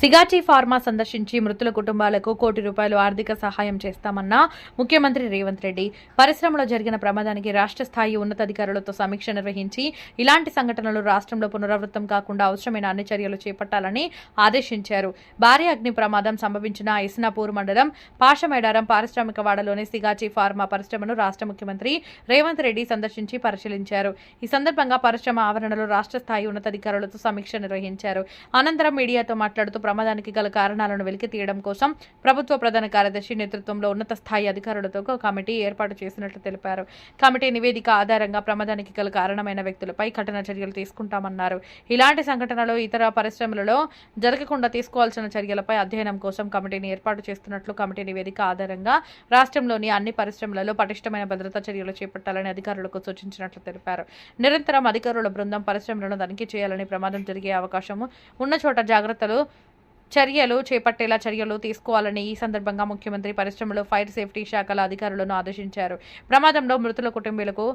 Sigachi pharma సందర్శించి మృతుల కుటుంబాలకు కోటి రూపాయలు ఆర్థిక సహాయం చేస్తామన్న ముఖ్యమంత్రి రేవంత్ రెడ్డి. పరిశ్రమలో జరిగిన ప్రమాదానికి రాష్ట్ర స్థాయి ఉన్నతాధికారులతో సమీక్ష నిర్వహించి ఇలాంటి సంఘటనలు రాష్ట్రంలో పునరావృతం కాకుండా అవసరమైన అన్ని చర్యలు చేపట్టాలని ఆదేశించారు. భారీ అగ్ని ప్రమాదం సంభవించిన ఇస్నాపూర్ మండలం పాషమేడారం పారిశ్రామిక వాడలోని సిగాచి ఫార్మా పరిశ్రమను రాష్ట్ర ముఖ్యమంత్రి రేవంత్ రెడ్డి సందర్శించి పరిశీలించారు. ఈ సందర్భంగా పరిశ్రమ ఆవరణలో రాష్ట్ర స్థాయి ఉన్నతాధికారులతో సమీక్ష నిర్వహించారు. అనంతరం మీడియాతో మాట్లాడుతూ ప్రమాదానికి గల కారణాలను వెలికి తీయడం కోసం ప్రభుత్వ ప్రధాన కార్యదర్శి నేతృత్వంలో ఉన్నత స్థాయి అధికారులతో ఒక కమిటీ ఏర్పాటు చేసినట్లు తెలిపారు. కమిటీ నివేదిక ఆధారంగా ప్రమాదానికి గల కారణమైన వ్యక్తులపై కఠిన చర్యలు తీసుకుంటామన్నారు. ఇలాంటి సంఘటనలు ఇతర పరిశ్రమలలో జరగకుండా తీసుకోవాల్సిన చర్యలపై అధ్యయనం కోసం కమిటీని ఏర్పాటు చేస్తున్నట్లు కమిటీ నివేదిక ఆధారంగా రాష్ట్రంలోని అన్ని పరిశ్రమలలో పటిష్టమైన భద్రతా చర్యలు చేపట్టాలని అధికారులకు సూచించినట్లు తెలిపారు. నిరంతరం అధికారుల బృందం పరిశ్రమలను తనిఖీ చేయాలని ప్రమాదం జరిగే అవకాశం ఉన్న చోట జాగ్రత్తలు చర్యలు చేపట్టేలా చర్యలు తీసుకోవాలని ఈ సందర్భంగా ముఖ్యమంత్రి పరిశ్రమలు ఫైర్ సేఫ్టీ శాఖల అధికారులను ఆదేశించారు. ప్రమాదంలో మృతుల కుటుంబీలకు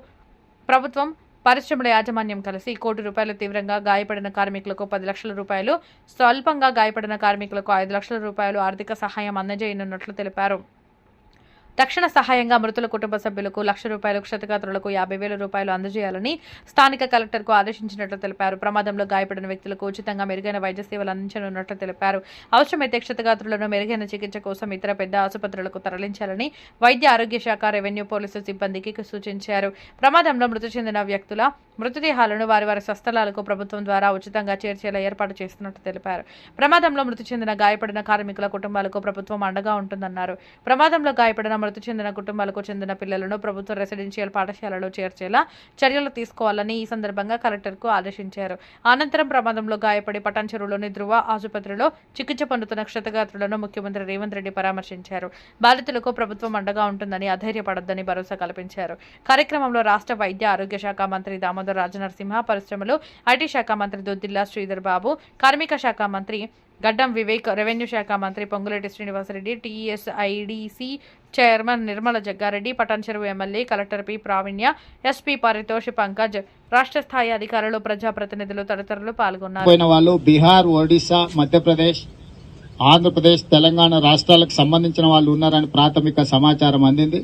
ప్రభుత్వం పరిశ్రమల యాజమాన్యం కలిసి కోటి రూపాయలు తీవ్రంగా గాయపడిన కార్మికులకు పది లక్షల రూపాయలు స్వల్పంగా గాయపడిన కార్మికులకు ఐదు లక్షల రూపాయలు ఆర్థిక సహాయం అందజేయనున్నట్లు తెలిపారు. తక్షణ సహాయంగా మృతుల కుటుంబ సభ్యులకు లక్ష రూపాయలు క్షతగాత్రులకు యాభై వేల రూపాయలు అందజేయాలని స్థానిక కలెక్టర్కు ఆదేశించినట్లు తెలిపారు. ప్రమాదంలో గాయపడిన వ్యక్తులకు ఉచితంగా మెరుగైన వైద్య సేవలు అందించనున్నట్లు తెలిపారు. అవసరమైతే క్షతగాత్రులను మెరుగైన చికిత్స కోసం ఇతర పెద్ద ఆసుపత్రులకు తరలించాలని వైద్య ఆరోగ్య శాఖ రెవెన్యూ పోలీసు సిబ్బందికి సూచించారు. ప్రమాదంలో మృతి చెందిన వ్యక్తుల మృతదేహాలను వారి వారి స్వస్థలాలకు ప్రభుత్వం ద్వారా ఉచితంగా చేర్చేలా ఏర్పాటు చేస్తున్నట్టు తెలిపారు. ప్రమాదంలో మృతి చెందిన గాయపడిన కార్మికుల కుటుంబాలకు ప్రభుత్వం అండగా ఉంటుందన్నారు. ప్రమాదంలో గాయపడిన మృతి చెందిన కుటుంబాలకు చెందిన పిల్లలను ప్రభుత్వ రెసిడెన్షియల్ పాఠశాలలో చేర్చేలా చర్యలు తీసుకోవాలని ఈ సందర్భంగా కలెక్టర్కు ఆదేశించారు. అనంతరం ప్రమాదంలో గాయపడి పటాన్ చెరువులోని ధృవ ఆసుపత్రిలో చికిత్స పొందుతున్న క్షతగాత్రులను ముఖ్యమంత్రి రేవంత్ రెడ్డి పరామర్శించారు. బాధితులకు ప్రభుత్వం అండగా ఉంటుందని అధైర్యపడొద్దని భరోసా కల్పించారు. కార్యక్రమంలో రాష్ట్ర వైద్య ఆరోగ్య శాఖ మంత్రి దామోదర్ రాజనరసింహ పరిశ్రమలు ఐటీ శాఖ మంత్రి దొద్దిల్లా శ్రీధర్ బాబు కార్మిక శాఖ మంత్రి గడ్డం వివేక్ రెవెన్యూ శాఖ మంత్రి Ponguleti Srinivasa Reddy TSIDC chairman Nirmala Jagga Reddy Patancheru MLA collector P Praveenya SP Paritosh Pankaj రాష్ట్ర స్థాయి అధికారులు ప్రజాప్రతినిధులు తదితరులు పాల్గొన్నారు. పోయిన వాళ్ళు బీహార్ ఒడిశా మధ్యప్రదేశ్ ఆంధ్రప్రదేశ్ తెలంగాణ రాష్ట్రాలకు సంబంధించిన వాళ్ళు ఉన్నారని ప్రాథమిక సమాచారం అందింది.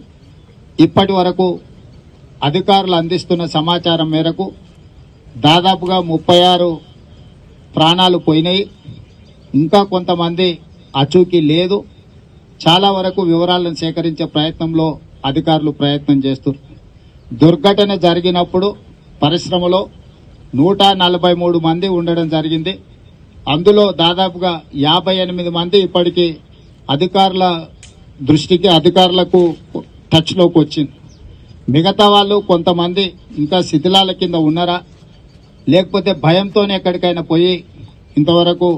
ఇప్పటి వరకు అధికారులు అందిస్తున్న సమాచారం మేరకు దాదాపుగా ముప్పై ఆరు ప్రాణాలు పోయినాయి. ఇంకా కొంతమంది అచూకీ లేదు. చాలా వరకు వివరాలను సేకరించే ప్రయత్నంలో అధికారులు ప్రయత్నం చేస్తున్నారు దుర్ఘటన జరిగినప్పుడు పరిశ్రమలో నూట నలభై మూడు మంది ఉండడం జరిగింది. అందులో దాదాపుగా యాభై ఎనిమిది మంది ఇప్పటికీ అధికారుల దృష్టికి అధికారులకు టచ్లోకి వచ్చింది. మిగతా వాళ్ళు కొంతమంది ఇంకా శిథిలాల కింద ఉన్నారా? లేకపోతే భయంతోనే ఎక్కడికైనా పోయి ఇంతవరకు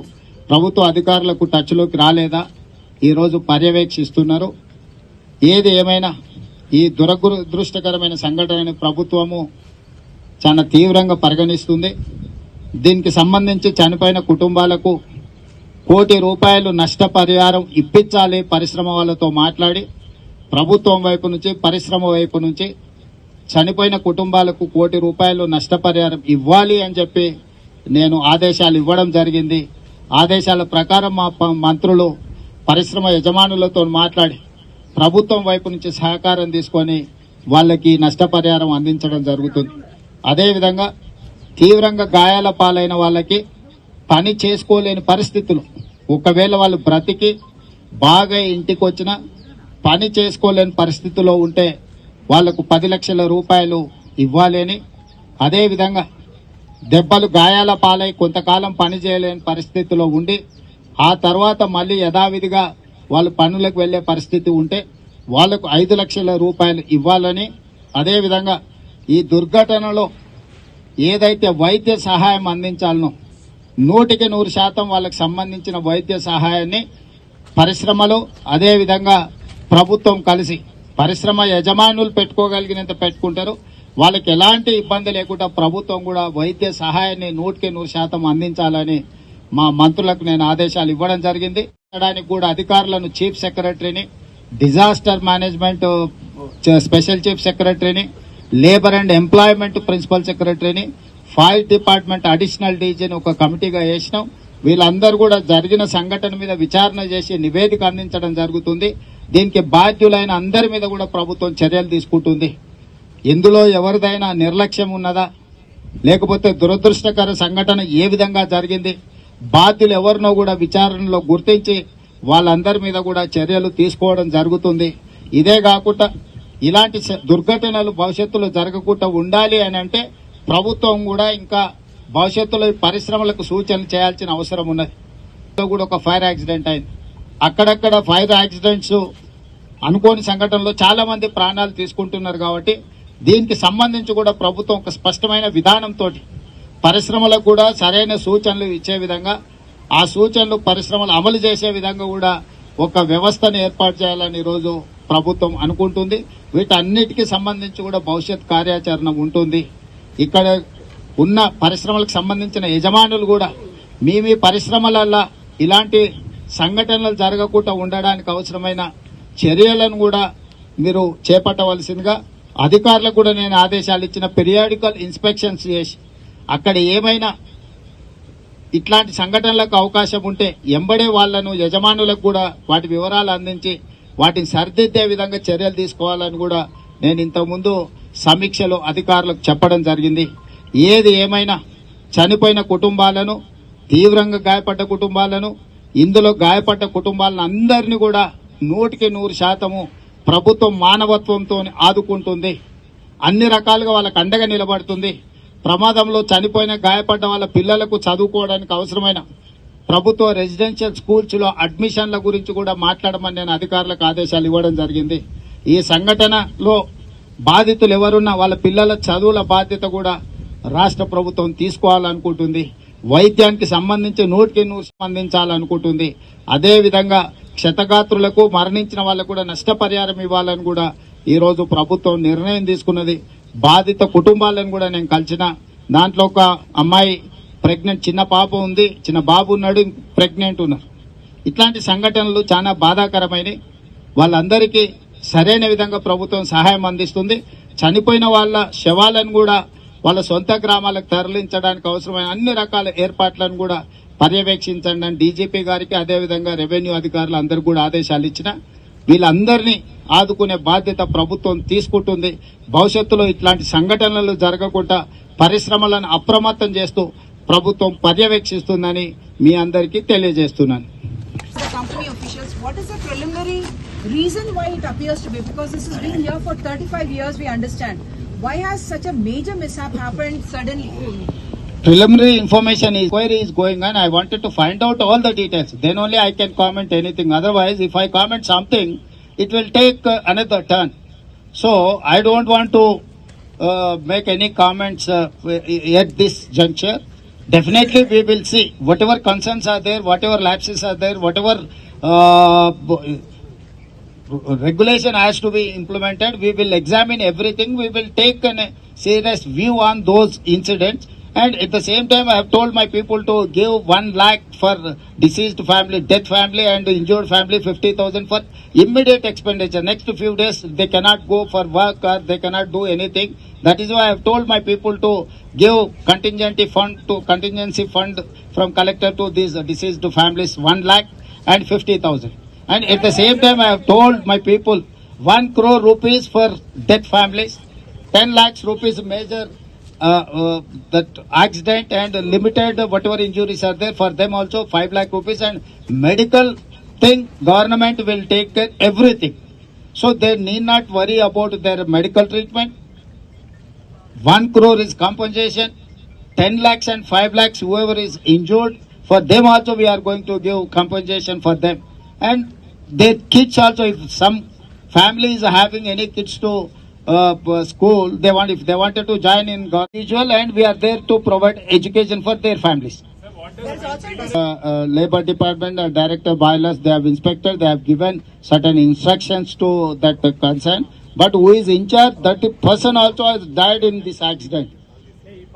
ప్రభుత్వ అధికారులకు టచ్లోకి రాలేదా? ఈరోజు పర్యవేక్షిస్తున్నారు. ఏది ఏమైనా ఈ దురదృష్టకరమైన సంఘటనని ప్రభుత్వము చాలా తీవ్రంగా పరిగణిస్తుంది. దీనికి సంబంధించి చనిపోయిన కుటుంబాలకు కోటి రూపాయలు నష్టపరిహారం ఇప్పించాలి పరిశ్రమ వాళ్ళతో మాట్లాడి ప్రభుత్వం వైపు నుంచి పరిశ్రమ వైపు నుంచి చనిపోయిన కుటుంబాలకు కోటి రూపాయలు నష్టపరిహారం ఇవ్వాలి అని చెప్పి నేను ఆదేశాలు ఇవ్వడం జరిగింది. ఆదేశాల ప్రకారం మా మంత్రులు పరిశ్రమ యజమానులతో మాట్లాడి ప్రభుత్వం వైపు నుంచి సహకారం తీసుకొని వాళ్ళకి నష్టపరిహారం అందించడం జరుగుతుంది. అదేవిధంగా తీవ్రంగా గాయాల పాలైన వాళ్ళకి పని చేసుకోలేని పరిస్థితులు. ఒకవేళ వాళ్ళు బ్రతికి బాగా ఇంటికి వచ్చిన పని చేసుకోలేని పరిస్థితిలో ఉంటే వాళ్ళకు పది లక్షల రూపాయలు ఇవ్వాలని అదేవిధంగా దెబ్బలు గాయాల పాలై కొంతకాలం పని చేయలేని పరిస్థితిలో ఉండి ఆ తర్వాత మళ్ళీ యథావిధిగా వాళ్ళు పనులకు వెళ్ళే పరిస్థితి ఉంటే వాళ్ళకు ఐదు లక్షల రూపాయలు ఇవ్వాలని అదేవిధంగా ఈ దుర్ఘటనలో ఏదైతే వైద్య సహాయం అందించాలనో నూటికి నూరు శాతం వాళ్ళకి సంబంధించిన వైద్య సహాయాన్ని పరిశ్రమలు అదేవిధంగా ప్రభుత్వం కలిసి పరిశ్రమ యజమానులు పెట్టుకోగలిగినంత పెట్టుకుంటారు. వాళ్ళకి ఎలాంటి ఇబ్బంది లేకుండా ప్రభుత్వం కూడా వైద్య సహాయాన్ని నూటికి నూరు శాతం అందించాలని మా మంత్రులకు నేను ఆదేశాలు ఇవ్వడం జరిగింది. చేయడానికి కూడా అధికారులను చీఫ్ సెక్రటరీని డిజాస్టర్ మేనేజ్మెంట్ స్పెషల్ చీఫ్ సెక్రటరీని లేబర్ అండ్ ఎంప్లాయ్మెంట్ ప్రిన్సిపల్ సెక్రటరీని ఫైర్ డిపార్ట్మెంట్ అడిషనల్ డీజీని ఒక కమిటీగా వేసినాం. వీళ్ళందరూ కూడా జరిగిన సంఘటన మీద విచారణ చేసి నివేదిక అందించడం జరుగుతుంది. దీనికి బాధ్యులైన అందరి మీద కూడా ప్రభుత్వం చర్యలు తీసుకుంటుంది. ఇందులో ఎవరిదైనా నిర్లక్ష్యం ఉన్నదా? లేకపోతే దురదృష్టకర సంఘటన ఏ విధంగా జరిగింది? బాధ్యులు ఎవరినో కూడా విచారణలో గుర్తించి వాళ్ళందరి మీద కూడా చర్యలు తీసుకోవడం జరుగుతుంది. ఇదే కాకుండా ఇలాంటి దుర్ఘటనలు భవిష్యత్తులో జరగకుండా ఉండాలి అని అంటే ప్రభుత్వం కూడా ఇంకా భవిష్యత్తులో పరిశ్రమలకు సూచనలు చేయాల్సిన అవసరం ఉన్నది. కూడా ఒక ఫైర్ యాక్సిడెంట్ అయింది. అక్కడక్కడ ఫైర్ యాక్సిడెంట్స్ అనుకోని సంఘటనలో చాలా మంది ప్రాణాలు తీసుకుంటున్నారు కాబట్టి దీనికి సంబంధించి కూడా ప్రభుత్వం ఒక స్పష్టమైన విధానంతో పరిశ్రమలకు కూడా సరైన సూచనలు ఇచ్చే విధంగా ఆ సూచనలు పరిశ్రమలు అమలు చేసే విధంగా కూడా ఒక వ్యవస్థను ఏర్పాటు చేయాలని ఈరోజు ప్రభుత్వం అనుకుంటుంది. వీటన్నిటికీ సంబంధించి కూడా భవిష్యత్ కార్యాచరణ ఉంటుంది. ఇక్కడ ఉన్న పరిశ్రమలకు సంబంధించిన యజమానులు కూడా మీ మీ పరిశ్రమలల్లో ఇలాంటి సంఘటనలు జరగకుండా ఉండడానికి అవసరమైన చర్యలను కూడా మీరు చేపట్టవలసిందిగా అధికారులకు కూడా నేను ఆదేశాలు ఇచ్చిన పీరియాడికల్ ఇన్స్పెక్షన్స్ చేసి అక్కడ ఏమైనా ఇట్లాంటి సంఘటనలకు అవకాశం ఉంటే ఎంబడే వాళ్ళను యజమానులకు కూడా వాటి వివరాలు అందించి వాటిని సరిదిద్దే విధంగా చర్యలు తీసుకోవాలని కూడా నేను ఇంతకుముందు సమీక్షలో అధికారులకు చెప్పడం జరిగింది. ఏది ఏమైనా చనిపోయిన కుటుంబాలను తీవ్రంగా గాయపడ్డ కుటుంబాలను ఇందులో గాయపడ్డ కుటుంబాలను అందరినీ కూడా నూటికి నూరు శాతము ప్రభుత్వం మానవత్వంతో ఆదుకుంటుంది. అన్ని రకాలుగా వాళ్ళకు అండగా నిలబడుతుంది. ప్రమాదంలో చనిపోయిన గాయపడ్డ వాళ్ళ పిల్లలకు చదువుకోవడానికి అవసరమైన ప్రభుత్వ రెసిడెన్షియల్ స్కూల్స్లో అడ్మిషన్ల గురించి కూడా మాట్లాడమని నేను అధికారులకు ఆదేశాలు ఇవ్వడం జరిగింది. ఈ సంఘటనలో బాధితులు ఎవరున్నా వాళ్ళ పిల్లల చదువుల బాధ్యత కూడా రాష్ట్ర ప్రభుత్వం తీసుకోవాలనుకుంటుంది. వైద్యానికి సంబంధించి నూటికి నూరు స్పందించాలనుకుంటుంది. అదేవిధంగా క్షతగాత్రులకు మరణించిన వాళ్ళకు కూడా నష్టపరిహారం ఇవ్వాలని కూడా ఈరోజు ప్రభుత్వం నిర్ణయం తీసుకున్నది. బాధిత కుటుంబాలను కూడా నేను కలిసిన దాంట్లో ఒక అమ్మాయి ప్రెగ్నెంట్ చిన్న పాప ఉంది చిన్న బాబు ఉన్నాడు ప్రెగ్నెంట్ ఉన్నారు. ఇట్లాంటి సంఘటనలు చాలా బాధాకరమైనవి వాళ్ళందరికీ సరైన విధంగా ప్రభుత్వం సహాయం అందిస్తుంది. చనిపోయిన వాళ్ళ శవాలను కూడా వాళ్ళ సొంత గ్రామాలకు తరలించడానికి అవసరమైన అన్ని రకాల ఏర్పాట్లను కూడా పర్యవేక్షించండి అని డీజీపీ గారికి అదేవిధంగా రెవెన్యూ అధికారులు అందరికీ కూడా ఆదేశాలు ఇచ్చిన. వీళ్ళందరినీ ఆదుకునే బాధ్యత ప్రభుత్వం తీసుకుంటుంది భవిష్యత్తులో ఇట్లాంటి సంఘటనలు జరగకుండా పరిశ్రమలను అప్రమత్తం చేస్తూ ప్రభుత్వం పర్యవేక్షిస్తుందని మీ అందరికీ తెలియజేస్తున్నాను is reason why it appears to be? Because this has been here for 35 years, we understand. Why has such a major mishap happened suddenly? preliminary information inquiry is going on. I wanted to find out all the details. Then only I can comment anything. Otherwise, if I comment something, it will take uh, another turn. So I don't want to uh, make any comments uh, at this juncture. Definitely, we will see whatever concerns are there, whatever lapses are there, whatever uh, regulation has to be implemented. We will examine everything. We will take a serious view on those incidents. And at the same time, I have told my people to give one lakh for deceased family, death family, and injured family, fifty thousand for immediate expenditure. Next few days, they cannot go for work or they cannot do anything. That is why I have told my people to give contingency fund to contingency fund from collector to these deceased families one lakh and fifty thousand. And at the same time, I have told my people one crore rupees for death families, ten lakhs rupees major uh, uh, that accident and limited whatever injuries are there for them also five lakh rupees and medical thing government will take care everything. So they need not worry about their medical treatment. One crore is compensation, ten lakhs and five lakhs whoever is injured for them also we are going to give compensation for them and their kids also if some family is having any kids to uh, school they want if they wanted to join in usual and we are there to provide education for their families. Uh, uh, labor department uh, director bylaws they have inspected they have given certain instructions to that uh, concern. But who is in charge? That person also has died in this accident.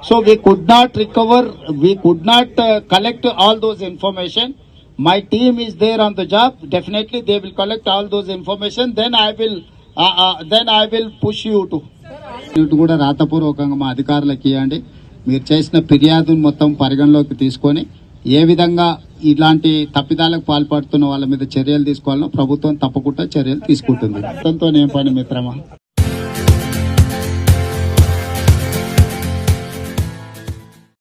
So we could not recover we could not uh, collect all those information. My team is there on the job. Definitely they will collect all those information. Then i will i will push you to. ఇటు కూడా రాతపూర్వకంగా మా అధికారులకు ఇవ్వండి. మీరు చేసిన ఫిర్యాదును మొత్తం పరిగణలోకి తీసుకొని ఏ విధంగా ఇలాంటి తప్పిదాలకు పాల్పడుతున్న వాళ్ళ మీద చర్యలు తీసుకోవాలో ప్రభుత్వం తప్పకుండా చర్యలు తీసుకుంటుంది. దాంతో ఏం పని మిత్రమా?